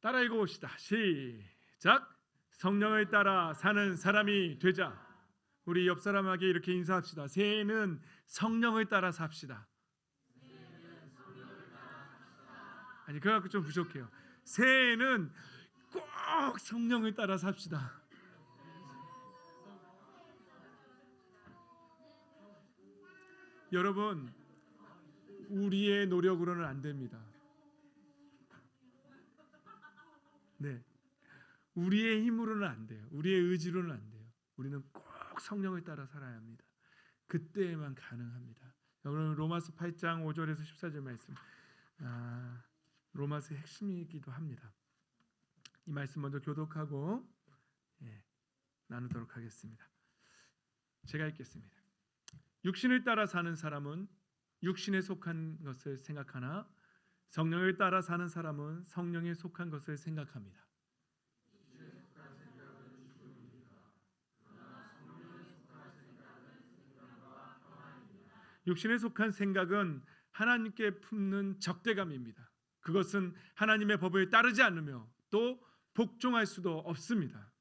따라 읽어봅시다. 시작. 성령을 따라 사는 사람이 되자. 우리 옆 사람에게 이렇게 인사합시다. 새해는 성령을 따라 삽시다. 아니 그거 갖고 좀 부족해요. 새해는 꼭 성령을 따라 삽시다. 여러분 우리의 노력으로는 안 됩니다. 네. 우리의 힘으로는 안 돼요. 우리의 의지로는 안 돼요. 우리는 꼭 성령을 따라 살아야 합니다. 그때에만 가능합니다. 여러분 로마서 8장 5절에서 14절 말씀. 아, 로마서의 핵심이기도 합니다. 이 말씀 먼저 교독하고 예, 나누도록 하겠습니다. 제가 읽겠습니다. 육신을 따라 사는 사람은 육신에 속한 것을 생각하나 성령을 따라 사는 사람은 성령에 속한 것을 생각합니다. 육신에 속한 생각은 하나님께 품는 적대감입니다. 그것은 하나님의 법을 따르지 않으며 또 복종할 수도 없습니다.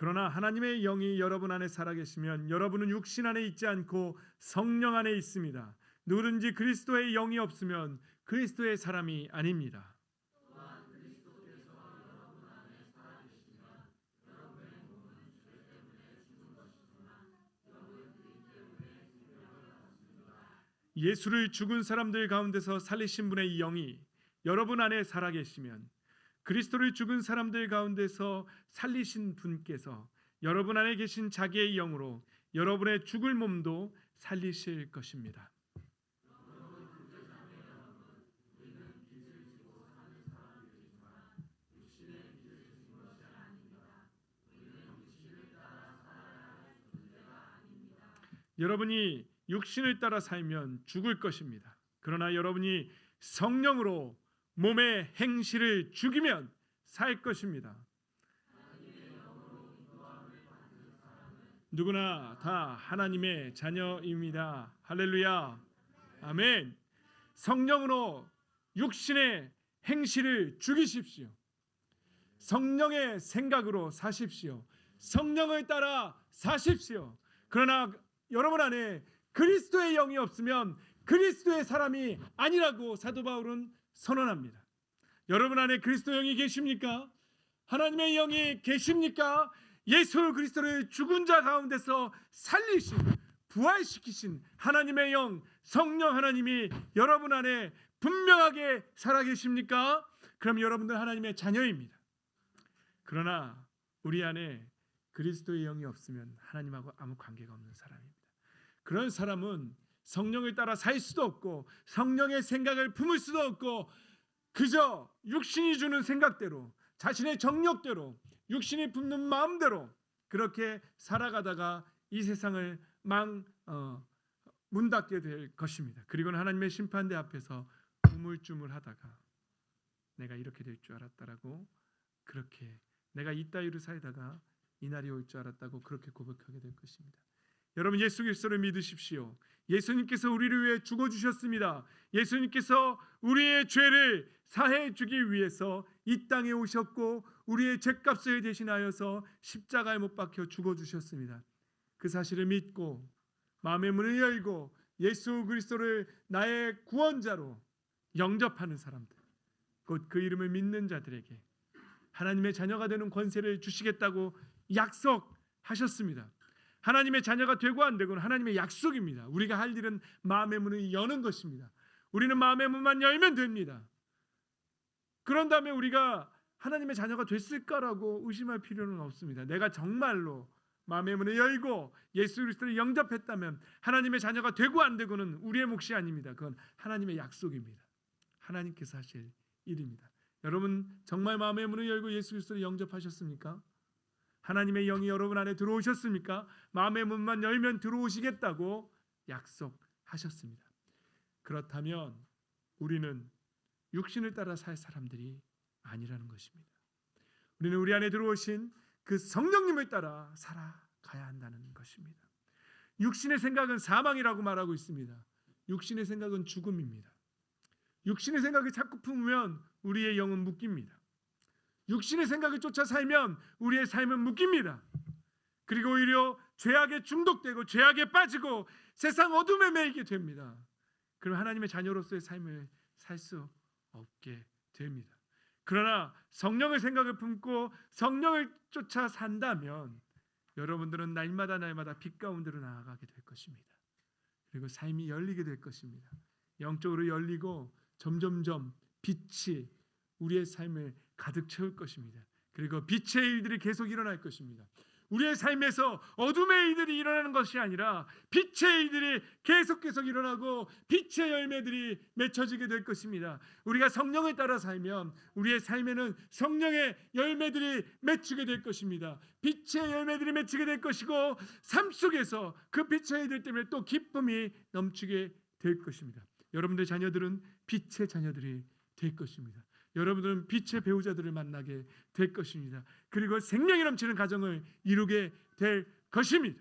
그러나 하나님의 영이 여러분 안에 살아계시면 여러분은 육신 안에 있지 않고 성령 안에 있습니다. 누구든지 그리스도의 영이 없으면 그리스도의 사람이 아닙니다. 예수를 죽은 사람들 가운데서 살리신 분의 영이 여러분 안에 살아계시면 그리스도를 죽은 사람들 가운데서 살리신 분께서 여러분 안에 계신 자기의 영으로 여러분의 죽을 몸도 살리실 것입니다. 여러분이 육신을 따라 살면 죽을 것입니다. 그러나 여러분이 성령으로 몸의 행실을 죽이면 살 것입니다. 누구나 다 하나님의 자녀입니다. 할렐루야. 아멘. 성령으로 육신의 행실을 죽이십시오. 성령의 생각으로 사십시오. 성령을 따라 사십시오. 그러나 여러분 안에 그리스도의 영이 없으면 그리스도의 사람이 아니라고 사도 바울은 선언합니다. 여러분 안에 그리스도 영이 계십니까? 하나님의 영이 계십니까? 예수 그리스도를 죽은 자 가운데서 살리신 부활시키신 하나님의 영 성령 하나님이 여러분 안에 분명하게 살아 계십니까? 그럼 여러분들 하나님의 자녀입니다. 그러나 우리 안에 그리스도의 영이 없으면 하나님하고 아무 관계가 없는 사람입니다. 그런 사람은 성령을 따라 살 수도 없고 성령의 생각을 품을 수도 없고 그저 육신이 주는 생각대로 자신의 정력대로 육신이 품는 마음대로 그렇게 살아가다가 이 세상을 망 어, 문 닫게 될 것입니다. 그리고는 하나님의 심판대 앞에서 우물쭈물하다가 내가 이렇게 될 줄 알았다라고 그렇게 내가 이따위로 살다가 이 날이 올 줄 알았다고 그렇게 고백하게 될 것입니다. 여러분 예수 그리스도를 믿으십시오. 예수님께서 우리를 위해 죽어 주셨습니다. 예수님께서 우리의 죄를 사해 주기 위해서 이 땅에 오셨고 우리의 죄값을 대신하여서 십자가에 못 박혀 죽어 주셨습니다. 그 사실을 믿고 마음의 문을 열고 예수 그리스도를 나의 구원자로 영접하는 사람들, 곧 그 이름을 믿는 자들에게 하나님의 자녀가 되는 권세를 주시겠다고 약속하셨습니다. 하나님의 자녀가 되고 안 되고는 하나님의 약속입니다. 우리가 할 일은 마음의 문을 여는 것입니다. 우리는 마음의 문만 열면 됩니다. 그런 다음에 우리가 하나님의 자녀가 됐을까라고 의심할 필요는 없습니다. 내가 정말로 마음의 문을 열고 예수 그리스도를 영접했다면 하나님의 자녀가 되고 안 되고는 우리의 몫이 아닙니다. 그건 하나님의 약속입니다. 하나님께서 하실 일입니다. 여러분 정말 마음의 문을 열고 예수 그리스도를 영접하셨습니까? 하나님의 영이 여러분 안에 들어오셨습니까? 마음의 문만 열면 들어오시겠다고 약속하셨습니다. 그렇다면 우리는 육신을 따라 살 사람들이 아니라는 것입니다. 우리는 우리 안에 들어오신 그 성령님을 따라 살아가야 한다는 것입니다. 육신의 생각은 사망이라고 말하고 있습니다. 육신의 생각은 죽음입니다. 육신의 생각을 자꾸 품으면 우리의 영은 묶입니다. 육신의 생각을 쫓아 살면 우리의 삶은 묶입니다. 그리고 오히려 죄악에 중독되고 죄악에 빠지고 세상 어둠에 매이게 됩니다. 그럼 하나님의 자녀로서의 삶을 살 수 없게 됩니다. 그러나 성령의 생각을 품고 성령을 쫓아 산다면 여러분들은 날마다 날마다 빛 가운데로 나아가게 될 것입니다. 그리고 삶이 열리게 될 것입니다. 영적으로 열리고 점점점 빛이 우리의 삶을 가득 채울 것입니다. 그리고 빛의 일들이 계속 일어날 것입니다. 우리의 삶에서 어둠의 일들이 일어나는 것이 아니라 빛의 일들이 계속 계속 일어나고 빛의 열매들이 맺혀지게 될 것입니다. 우리가 성령을 따라 살면 우리의 삶에는 성령의 열매들이 맺히게 될 것입니다. 빛의 열매들이 맺히게 될 것이고 삶 속에서 그 빛의 일들 때문에 또 기쁨이 넘치게 될 것입니다. 여러분들의 자녀들은 빛의 자녀들이 될 것입니다. 여러분들은 빛의 배우자들을 만나게 될 것입니다. 그리고 생명이 넘치는 가정을 이루게 될 것입니다.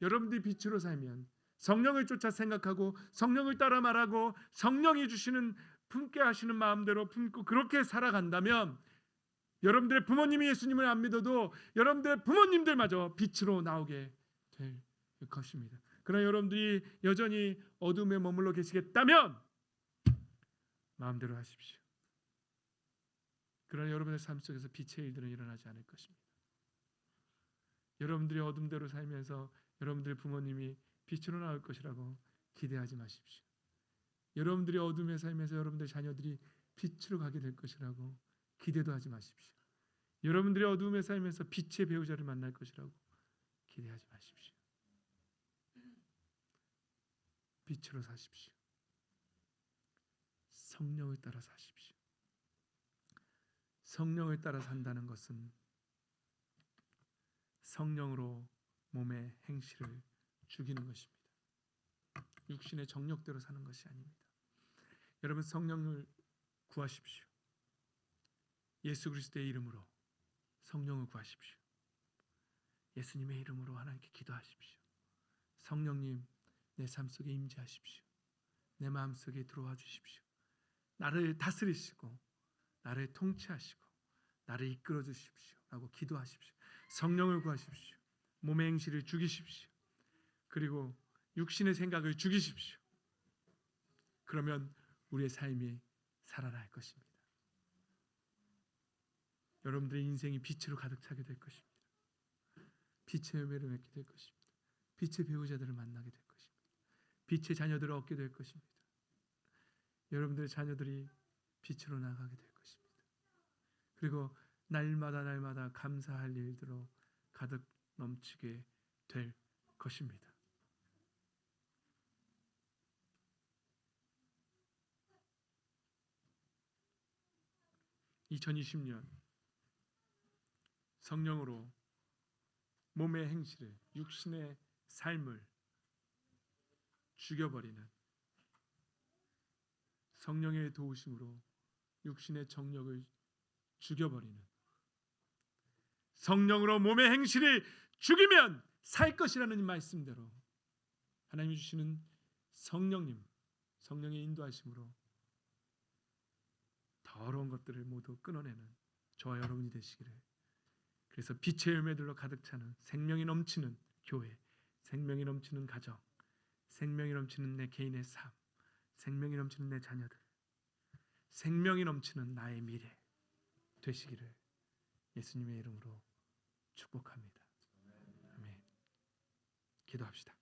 여러분들이 빛으로 살면 성령을 쫓아 생각하고 성령을 따라 말하고 성령이 주시는 품게 하시는 마음대로 품고 그렇게 살아간다면 여러분들의 부모님이 예수님을 안 믿어도 여러분들의 부모님들마저 빛으로 나오게 될 것입니다. 그러나 여러분들이 여전히 어둠에 머물러 계시겠다면 마음대로 하십시오. 그러나 여러분의 삶 속에서 빛의 일들은 일어나지 않을 것입니다. 여러분들이 어둠대로 살면서 여러분들의 부모님이 빛으로 나올 것이라고 기대하지 마십시오. 여러분들이 어둠에 살면서 여러분들의 자녀들이 빛으로 가게 될 것이라고 기대도 하지 마십시오. 여러분들이 어둠에 살면서 빛의 배우자를 만날 것이라고 기대하지 마십시오. 빛으로 사십시오. 성령을 따라 사십시오. 성령을 따라 산다는 것은 성령으로 몸의 행실을 죽이는 것입니다. 육신의 정력대로 사는 것이 아닙니다. 여러분 성령을 구하십시오. 예수 그리스도의 이름으로 성령을 구하십시오. 예수님의 이름으로 하나님께 기도하십시오. 성령님 내 삶 속에 임재하십시오. 내 마음 속에 들어와 주십시오. 나를 다스리시고 나를 통치하시고 나를 이끌어 주십시오라고 기도하십시오. 성령을 구하십시오. 몸의 행실을 죽이십시오. 그리고 육신의 생각을 죽이십시오. 그러면 우리의 삶이 살아날 것입니다. 여러분들의 인생이 빛으로 가득 차게 될 것입니다. 빛의 열매를 맺게 될 것입니다. 빛의 배우자들을 만나게 될 것입니다. 빛의 자녀들을 얻게 될 것입니다. 여러분들의 자녀들이 빛으로 나가게 될 것입니다. 그리고 날마다 날마다 감사할 일들로 가득 넘치게 될 것입니다. (2020년) 성령으로 몸의 행실을 육신의 삶을 죽여버리는 성령의 도우심으로 육신의 정력을 죽여버리는 성령으로 몸의 행실을 죽이면 살 것이라는 이 말씀대로 하나님이 주시는 성령님 성령의 인도하심으로 더러운 것들을 모두 끊어내는 저와 여러분이 되시기를. 그래서 빛의 열매들로 가득 차는 생명이 넘치는 교회 생명이 넘치는 가정 생명이 넘치는 내 개인의 삶 생명이 넘치는 내 자녀들, 생명이 넘치는 나의 미래 되시기를 예수님의 이름으로 축복합니다. 아멘. 기도합시다.